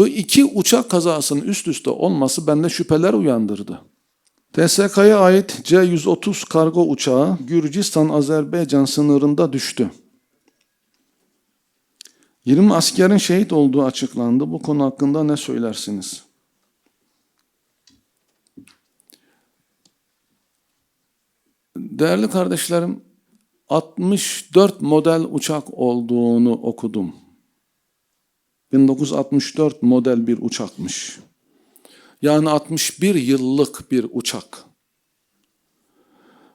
Bu iki uçak kazasının üst üste olması bende şüpheler uyandırdı. TSK'ya ait C-130 kargo uçağı Gürcistan-Azerbaycan sınırında düştü. 20 askerin şehit olduğu açıklandı. Bu konu hakkında ne söylersiniz? Değerli kardeşlerim, 64 model uçak olduğunu okudum. 1964 model bir uçakmış. Yani 61 yıllık bir uçak.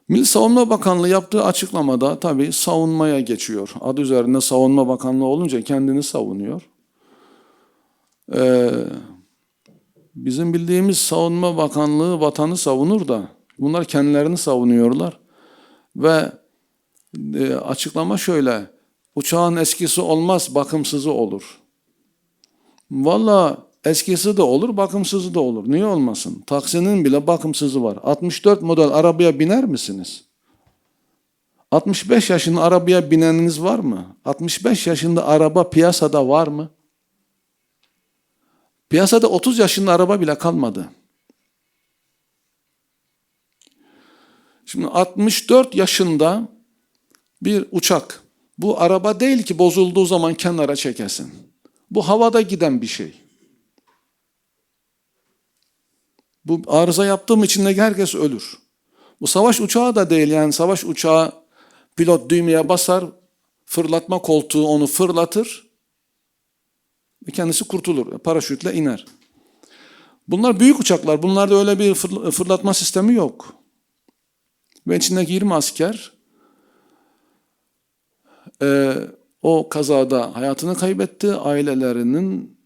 Milli Savunma Bakanlığı yaptığı açıklamada tabii savunmaya geçiyor. Adı üzerinde Savunma Bakanlığı olunca kendini savunuyor. Ee, bizim bildiğimiz Savunma Bakanlığı vatanı savunur da bunlar kendilerini savunuyorlar. Ve e, açıklama şöyle, uçağın eskisi olmaz, bakımsızı olur. Valla eskisi de olur, bakımsızı da olur. Niye olmasın? Taksinin bile bakımsızı var. 64 model arabaya biner misiniz? 65 yaşında arabaya bineniniz var mı? 65 yaşında araba piyasada var mı? Piyasada 30 yaşında araba bile kalmadı. Şimdi 64 yaşında bir uçak. Bu araba değil ki bozulduğu zaman kenara çekesin. Bu havada giden bir şey. Bu arıza yaptığım için de herkes ölür. Bu savaş uçağı da değil yani savaş uçağı pilot düğmeye basar, fırlatma koltuğu onu fırlatır ve kendisi kurtulur. Paraşütle iner. Bunlar büyük uçaklar. Bunlarda öyle bir fırlatma sistemi yok. Ve içindeki 20 asker e, o kazada hayatını kaybetti. Ailelerinin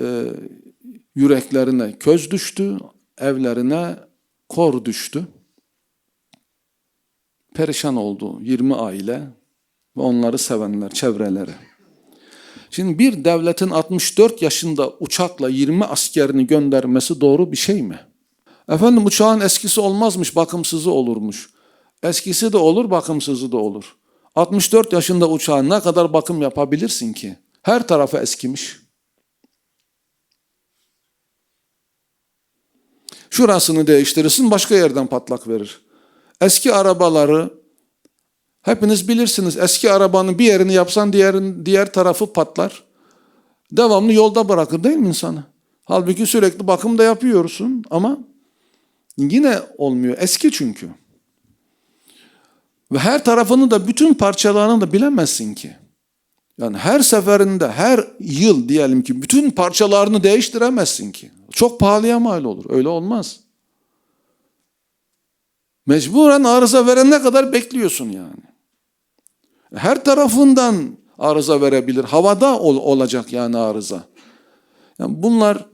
e, yüreklerine köz düştü, evlerine kor düştü. Perişan oldu 20 aile ve onları sevenler, çevreleri. Şimdi bir devletin 64 yaşında uçakla 20 askerini göndermesi doğru bir şey mi? Efendim uçağın eskisi olmazmış, bakımsızı olurmuş. Eskisi de olur, bakımsızı da olur. 64 yaşında uçağa ne kadar bakım yapabilirsin ki? Her tarafı eskimiş. Şurasını değiştirirsin, başka yerden patlak verir. Eski arabaları hepiniz bilirsiniz. Eski arabanın bir yerini yapsan diğerin diğer tarafı patlar. Devamlı yolda bırakır değil mi insanı? Halbuki sürekli bakım da yapıyorsun ama yine olmuyor. Eski çünkü. Ve her tarafını da bütün parçalarını da bilemezsin ki. Yani her seferinde, her yıl diyelim ki bütün parçalarını değiştiremezsin ki. Çok pahalıya mal olur. Öyle olmaz. Mecburen arıza verene kadar bekliyorsun yani. Her tarafından arıza verebilir. Havada ol, olacak yani arıza. Yani bunlar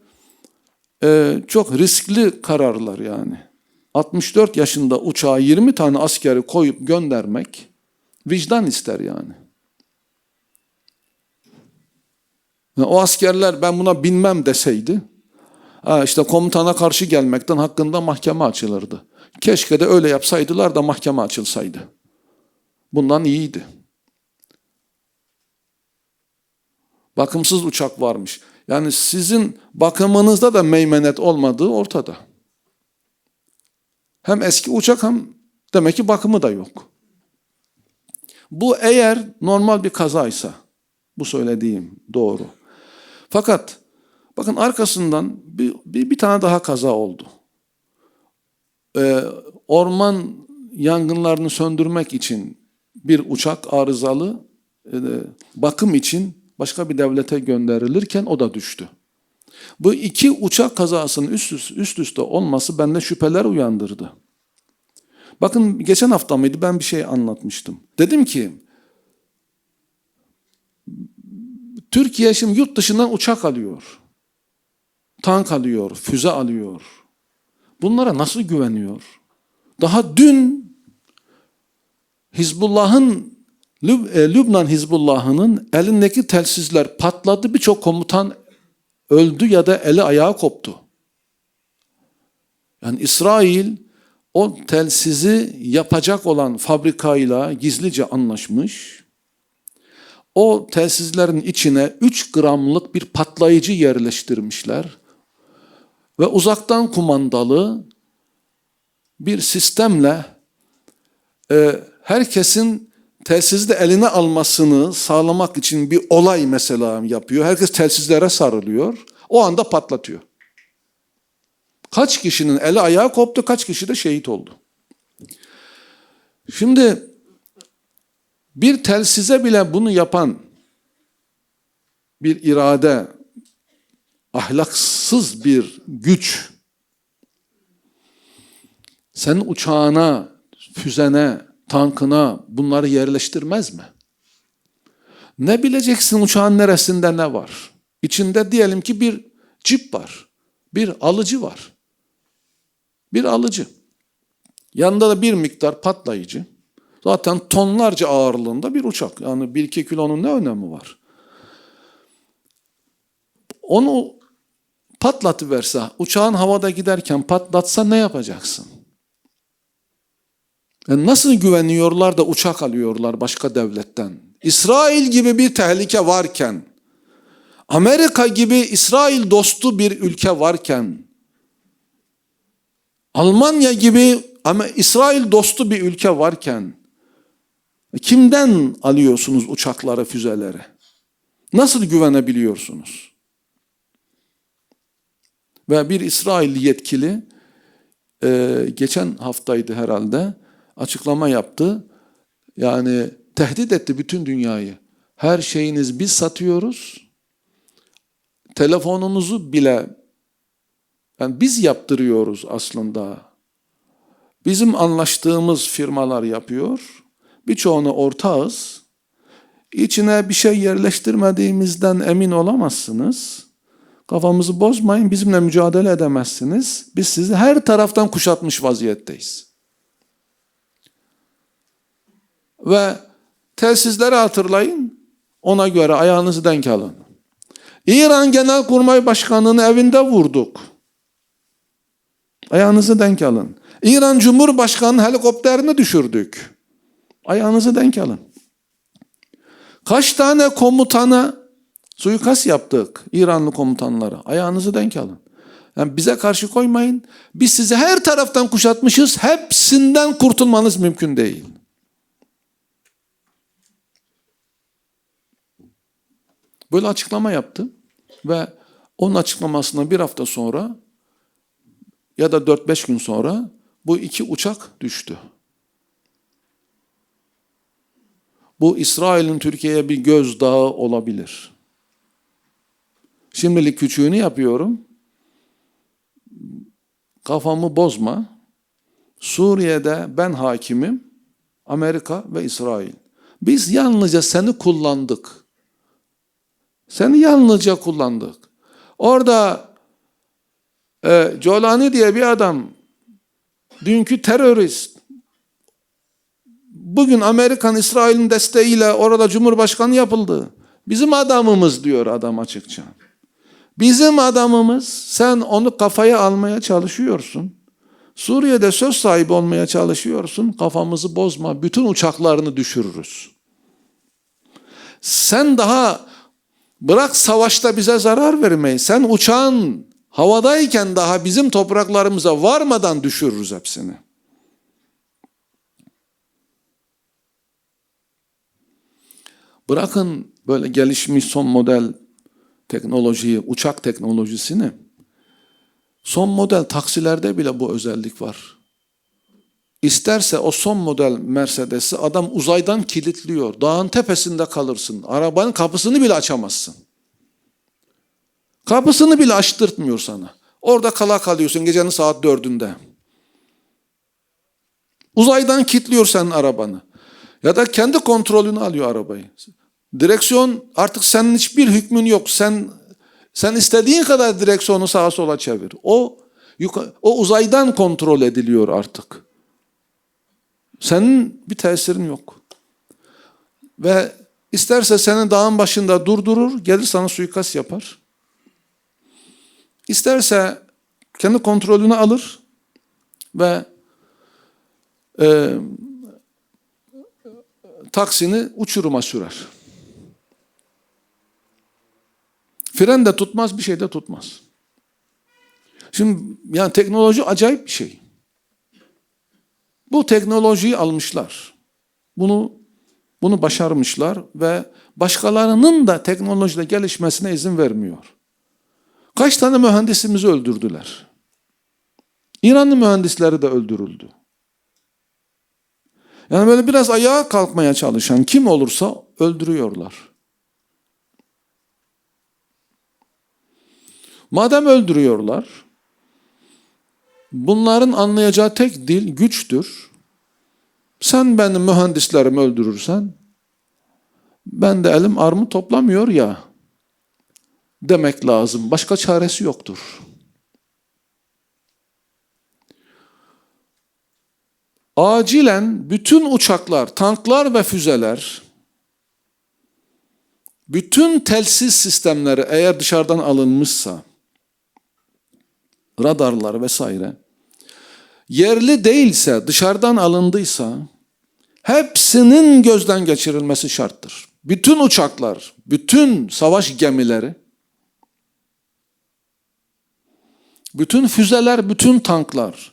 e, çok riskli kararlar yani. 64 yaşında uçağa 20 tane askeri koyup göndermek vicdan ister yani. O askerler ben buna binmem deseydi, işte komutana karşı gelmekten hakkında mahkeme açılırdı. Keşke de öyle yapsaydılar da mahkeme açılsaydı. Bundan iyiydi. Bakımsız uçak varmış. Yani sizin bakımınızda da meymenet olmadığı ortada. Hem eski uçak hem demek ki bakımı da yok. Bu eğer normal bir kazaysa, bu söylediğim doğru. Fakat bakın arkasından bir, bir, bir tane daha kaza oldu. Ee, orman yangınlarını söndürmek için bir uçak arızalı e, bakım için başka bir devlete gönderilirken o da düştü. Bu iki uçak kazasının üst, üste, üst üste olması bende şüpheler uyandırdı. Bakın geçen hafta mıydı ben bir şey anlatmıştım. Dedim ki Türkiye şimdi yurt dışından uçak alıyor. Tank alıyor, füze alıyor. Bunlara nasıl güveniyor? Daha dün Hizbullah'ın Lübnan Hizbullah'ının elindeki telsizler patladı. Birçok komutan öldü ya da eli ayağı koptu. Yani İsrail o telsizi yapacak olan fabrikayla gizlice anlaşmış. o telsizlerin içine 3 gramlık bir patlayıcı yerleştirmişler ve uzaktan kumandalı bir sistemle e, herkesin telsizi de eline almasını sağlamak için bir olay mesela yapıyor. Herkes telsizlere sarılıyor. O anda patlatıyor. Kaç kişinin eli ayağı koptu, kaç kişi de şehit oldu. Şimdi bir telsize bile bunu yapan bir irade, ahlaksız bir güç, senin uçağına, füzene, tankına bunları yerleştirmez mi? Ne bileceksin uçağın neresinde ne var? İçinde diyelim ki bir cip var, bir alıcı var. Bir alıcı. Yanında da bir miktar patlayıcı. Zaten tonlarca ağırlığında bir uçak. Yani 1-2 kilonun ne önemi var? Onu patlatıverse, uçağın havada giderken patlatsa ne yapacaksın? Yani nasıl güveniyorlar da uçak alıyorlar başka devletten? İsrail gibi bir tehlike varken, Amerika gibi İsrail dostu bir ülke varken, Almanya gibi ama İsrail dostu bir ülke varken kimden alıyorsunuz uçakları, füzeleri? Nasıl güvenebiliyorsunuz? Ve bir İsrail yetkili e, geçen haftaydı herhalde açıklama yaptı. Yani tehdit etti bütün dünyayı. Her şeyiniz biz satıyoruz. Telefonunuzu bile yani biz yaptırıyoruz aslında. Bizim anlaştığımız firmalar yapıyor. Birçoğunu ortağız. İçine bir şey yerleştirmediğimizden emin olamazsınız. Kafamızı bozmayın, bizimle mücadele edemezsiniz. Biz sizi her taraftan kuşatmış vaziyetteyiz. Ve telsizleri hatırlayın, ona göre ayağınızı denk alın. İran Genelkurmay Başkanı'nın evinde vurduk. Ayağınızı denk alın. İran Cumhurbaşkanı helikopterini düşürdük. Ayağınızı denk alın. Kaç tane komutana suikast yaptık İranlı komutanlara. Ayağınızı denk alın. Yani bize karşı koymayın. Biz sizi her taraftan kuşatmışız. Hepsinden kurtulmanız mümkün değil. Böyle açıklama yaptı ve onun açıklamasına bir hafta sonra ya da 4-5 gün sonra bu iki uçak düştü. Bu İsrail'in Türkiye'ye bir gözdağı olabilir. Şimdilik küçüğünü yapıyorum. Kafamı bozma. Suriye'de ben hakimim. Amerika ve İsrail. Biz yalnızca seni kullandık. Seni yalnızca kullandık. Orada e, Colani diye bir adam dünkü terörist bugün Amerikan İsrail'in desteğiyle orada Cumhurbaşkanı yapıldı. Bizim adamımız diyor adam açıkça. Bizim adamımız sen onu kafaya almaya çalışıyorsun. Suriye'de söz sahibi olmaya çalışıyorsun. Kafamızı bozma. Bütün uçaklarını düşürürüz. Sen daha bırak savaşta bize zarar vermeyi. Sen uçağın havadayken daha bizim topraklarımıza varmadan düşürürüz hepsini. Bırakın böyle gelişmiş son model teknolojiyi, uçak teknolojisini. Son model taksilerde bile bu özellik var. İsterse o son model Mercedes'i adam uzaydan kilitliyor. Dağın tepesinde kalırsın. Arabanın kapısını bile açamazsın. Kapısını bile açtırtmıyor sana. Orada kala kalıyorsun gecenin saat dördünde. Uzaydan kilitliyor senin arabanı. Ya da kendi kontrolünü alıyor arabayı. Direksiyon artık senin hiçbir hükmün yok. Sen sen istediğin kadar direksiyonu sağa sola çevir. O o uzaydan kontrol ediliyor artık. Senin bir tesirin yok. Ve isterse seni dağın başında durdurur, gelir sana suikast yapar. İsterse kendi kontrolünü alır ve e, taksini uçuruma sürer. Fren de tutmaz, bir şey de tutmaz. Şimdi yani teknoloji acayip bir şey. Bu teknolojiyi almışlar. Bunu bunu başarmışlar ve başkalarının da teknolojide gelişmesine izin vermiyor. Kaç tane mühendisimizi öldürdüler. İranlı mühendisleri de öldürüldü. Yani böyle biraz ayağa kalkmaya çalışan kim olursa öldürüyorlar. Madem öldürüyorlar, bunların anlayacağı tek dil güçtür. Sen benim mühendislerimi öldürürsen, ben de elim armut toplamıyor ya demek lazım. Başka çaresi yoktur. Acilen bütün uçaklar, tanklar ve füzeler, bütün telsiz sistemleri eğer dışarıdan alınmışsa, radarlar vesaire, yerli değilse, dışarıdan alındıysa, hepsinin gözden geçirilmesi şarttır. Bütün uçaklar, bütün savaş gemileri, bütün füzeler, bütün tanklar,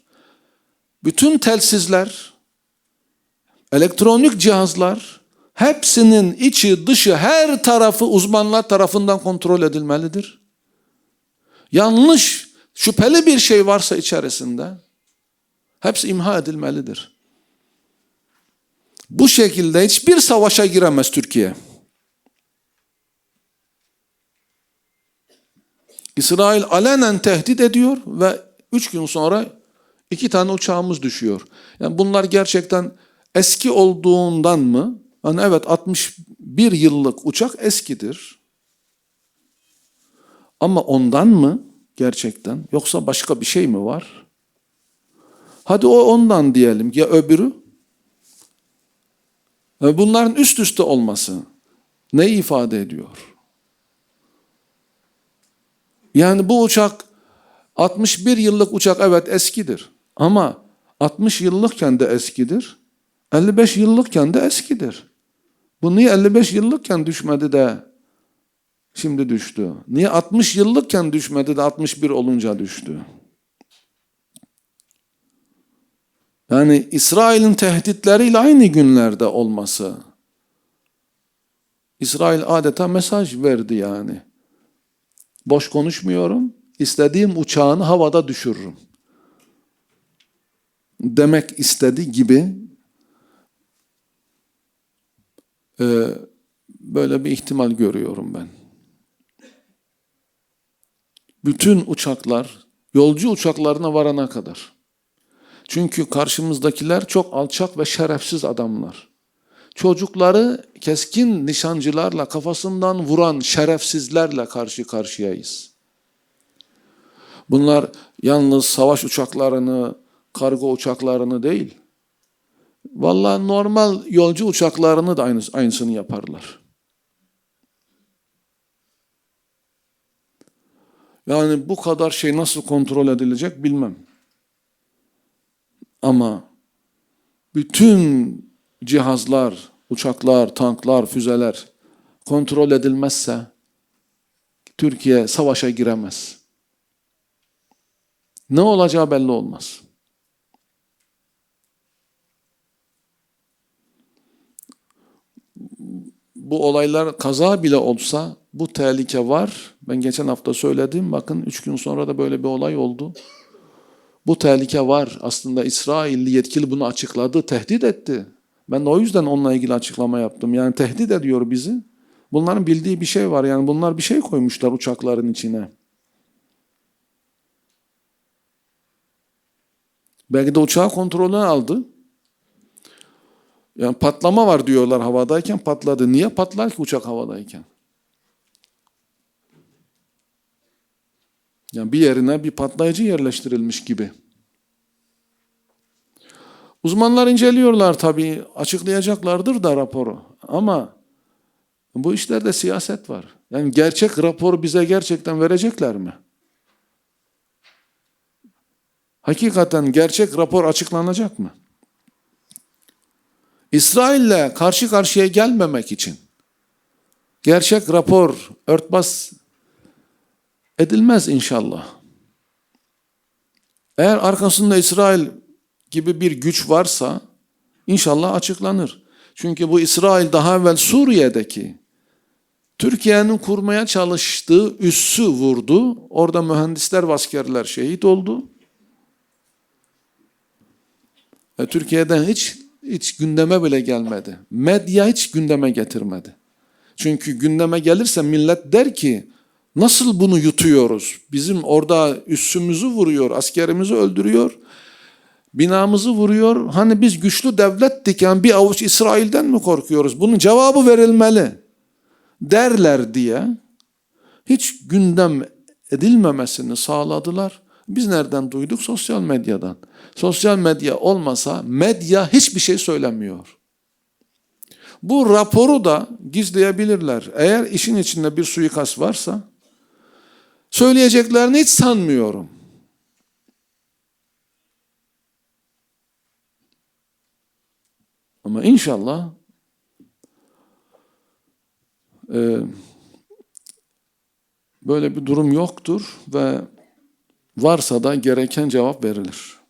bütün telsizler, elektronik cihazlar, hepsinin içi dışı her tarafı uzmanlar tarafından kontrol edilmelidir. Yanlış, şüpheli bir şey varsa içerisinde hepsi imha edilmelidir. Bu şekilde hiçbir savaşa giremez Türkiye. İsrail alenen tehdit ediyor ve üç gün sonra iki tane uçağımız düşüyor. Yani bunlar gerçekten eski olduğundan mı? Yani evet 61 yıllık uçak eskidir. Ama ondan mı gerçekten? Yoksa başka bir şey mi var? Hadi o ondan diyelim. Ya öbürü? Bunların üst üste olması ne ifade ediyor? Yani bu uçak 61 yıllık uçak evet eskidir. Ama 60 yıllıkken de eskidir. 55 yıllıkken de eskidir. Bu niye 55 yıllıkken düşmedi de şimdi düştü? Niye 60 yıllıkken düşmedi de 61 olunca düştü? Yani İsrail'in tehditleriyle aynı günlerde olması. İsrail adeta mesaj verdi yani. Boş konuşmuyorum. İstediğim uçağını havada düşürürüm. Demek istedi gibi e, böyle bir ihtimal görüyorum ben. Bütün uçaklar yolcu uçaklarına varana kadar. Çünkü karşımızdakiler çok alçak ve şerefsiz adamlar. Çocukları keskin nişancılarla kafasından vuran şerefsizlerle karşı karşıyayız. Bunlar yalnız savaş uçaklarını, kargo uçaklarını değil, vallahi normal yolcu uçaklarını da aynısını yaparlar. Yani bu kadar şey nasıl kontrol edilecek bilmem. Ama bütün cihazlar, uçaklar, tanklar, füzeler kontrol edilmezse Türkiye savaşa giremez. Ne olacağı belli olmaz. Bu olaylar kaza bile olsa bu tehlike var. Ben geçen hafta söyledim. Bakın üç gün sonra da böyle bir olay oldu. Bu tehlike var. Aslında İsrailli yetkili bunu açıkladı, tehdit etti. Ben de o yüzden onunla ilgili açıklama yaptım. Yani tehdit ediyor bizi. Bunların bildiği bir şey var. Yani bunlar bir şey koymuşlar uçakların içine. Belki de uçağı kontrolüne aldı. Yani patlama var diyorlar havadayken patladı. Niye patlar ki uçak havadayken? Yani bir yerine bir patlayıcı yerleştirilmiş gibi. Uzmanlar inceliyorlar tabii, açıklayacaklardır da raporu. Ama bu işlerde siyaset var. Yani gerçek raporu bize gerçekten verecekler mi? Hakikaten gerçek rapor açıklanacak mı? İsrail'le karşı karşıya gelmemek için gerçek rapor örtbas edilmez inşallah. Eğer arkasında İsrail gibi bir güç varsa inşallah açıklanır. Çünkü bu İsrail daha evvel Suriye'deki Türkiye'nin kurmaya çalıştığı üssü vurdu. Orada mühendisler ve askerler şehit oldu. E, Türkiye'den hiç hiç gündeme bile gelmedi. Medya hiç gündeme getirmedi. Çünkü gündeme gelirse millet der ki nasıl bunu yutuyoruz? Bizim orada üssümüzü vuruyor, askerimizi öldürüyor, binamızı vuruyor. Hani biz güçlü devlettik yani bir avuç İsrail'den mi korkuyoruz? Bunun cevabı verilmeli derler diye hiç gündem edilmemesini sağladılar. Biz nereden duyduk? Sosyal medyadan. Sosyal medya olmasa medya hiçbir şey söylemiyor. Bu raporu da gizleyebilirler. Eğer işin içinde bir suikast varsa söyleyeceklerini hiç sanmıyorum. Ama inşallah e, böyle bir durum yoktur ve varsa da gereken cevap verilir.